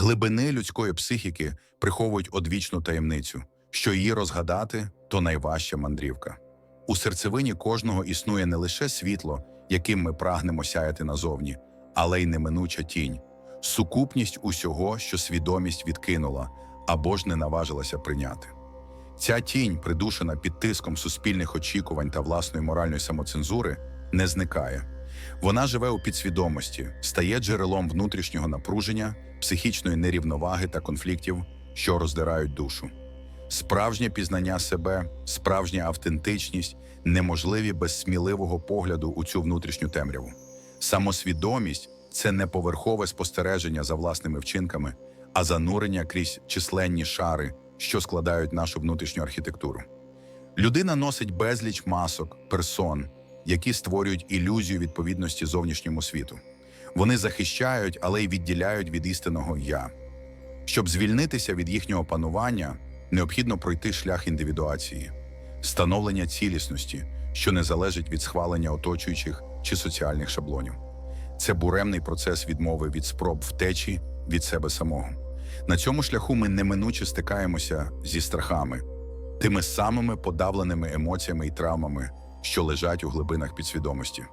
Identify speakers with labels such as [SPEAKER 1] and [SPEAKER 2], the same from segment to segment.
[SPEAKER 1] Глибини людської психіки приховують одвічну таємницю, що її розгадати то найважча мандрівка. У серцевині кожного існує не лише світло, яким ми прагнемо сяяти назовні, але й неминуча тінь, сукупність усього, що свідомість відкинула або ж не наважилася прийняти. Ця тінь, придушена під тиском суспільних очікувань та власної моральної самоцензури, не зникає. Вона живе у підсвідомості, стає джерелом внутрішнього напруження, психічної нерівноваги та конфліктів, що роздирають душу. Справжнє пізнання себе, справжня автентичність неможливі без сміливого погляду у цю внутрішню темряву. Самосвідомість це не поверхове спостереження за власними вчинками, а занурення крізь численні шари, що складають нашу внутрішню архітектуру. Людина носить безліч масок, персон, які створюють ілюзію відповідності зовнішньому світу. Вони захищають, але й відділяють від істинного я. Щоб звільнитися від їхнього панування, необхідно пройти шлях індивідуації, становлення цілісності, що не залежить від схвалення оточуючих чи соціальних шаблонів. Це буремний процес відмови від спроб втечі від себе самого. На цьому шляху ми неминуче стикаємося зі страхами, тими самими подавленими емоціями і травмами, що лежать у глибинах підсвідомості.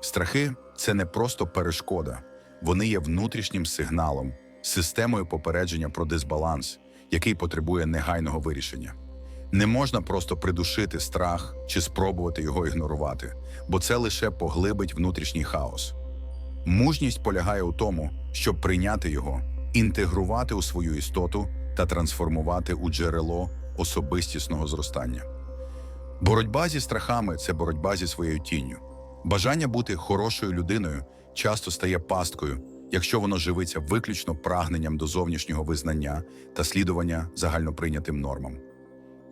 [SPEAKER 1] Страхи це не просто перешкода, вони є внутрішнім сигналом, системою попередження про дисбаланс, який потребує негайного вирішення. Не можна просто придушити страх чи спробувати його ігнорувати, бо це лише поглибить внутрішній хаос. Мужність полягає у тому, щоб прийняти його, інтегрувати у свою істоту та трансформувати у джерело особистісного зростання. Боротьба зі страхами це боротьба зі своєю тінню. Бажання бути хорошою людиною часто стає пасткою, якщо воно живиться виключно прагненням до зовнішнього визнання та слідування загальноприйнятим нормам.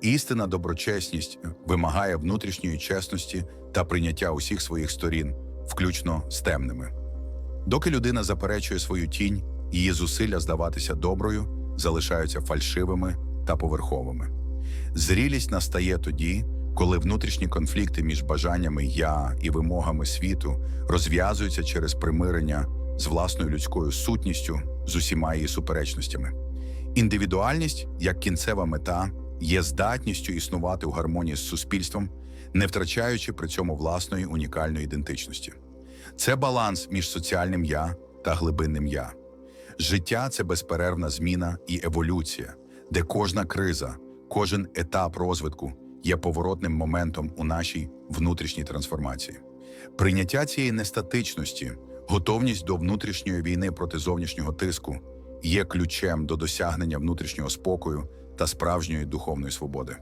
[SPEAKER 1] Істинна доброчесність вимагає внутрішньої чесності та прийняття усіх своїх сторін, включно з темними. Доки людина заперечує свою тінь, її зусилля здаватися доброю залишаються фальшивими та поверховими. Зрілість настає тоді, коли внутрішні конфлікти між бажаннями я і вимогами світу розв'язуються через примирення з власною людською сутністю, з усіма її суперечностями. Індивідуальність, як кінцева мета, є здатністю існувати у гармонії з суспільством, не втрачаючи при цьому власної унікальної ідентичності. Це баланс між соціальним я та глибинним я. Життя це безперервна зміна і еволюція, де кожна криза, кожен етап розвитку є поворотним моментом у нашій внутрішній трансформації. Прийняття цієї нестатичності, готовність до внутрішньої війни проти зовнішнього тиску є ключем до досягнення внутрішнього спокою та справжньої духовної свободи.